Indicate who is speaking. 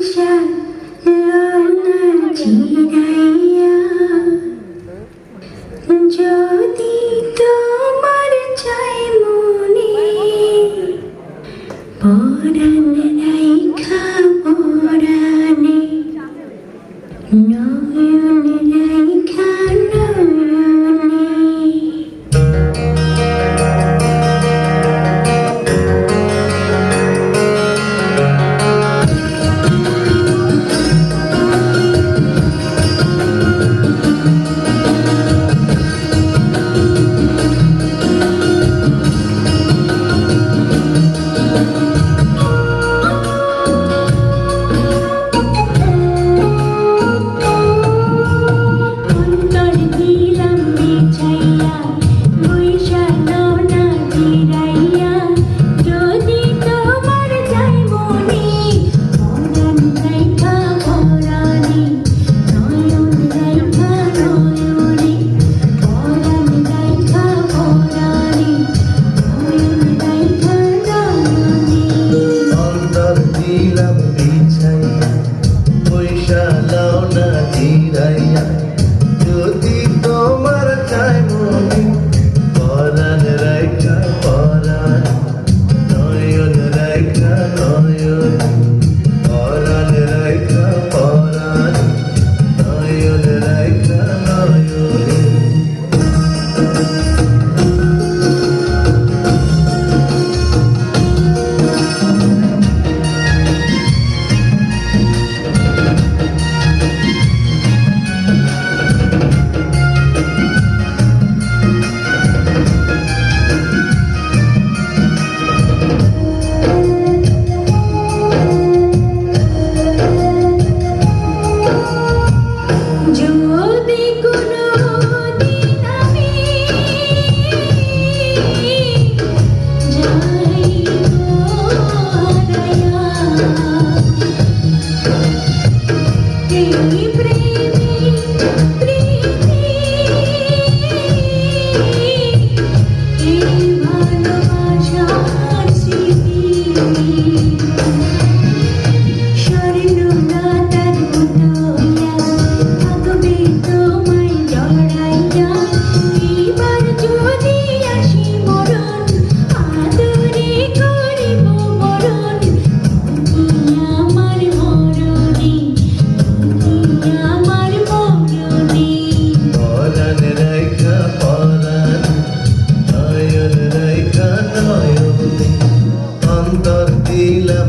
Speaker 1: 上，露那吉那。দাও না চিরাইয়া। যদি তোমার চাই মনে, পরাণ রাইখা, পরাণ, নয়ন রাইখা, নয়ন, পরাণ রাইখা, পরাণ, নয়ন রাইখা।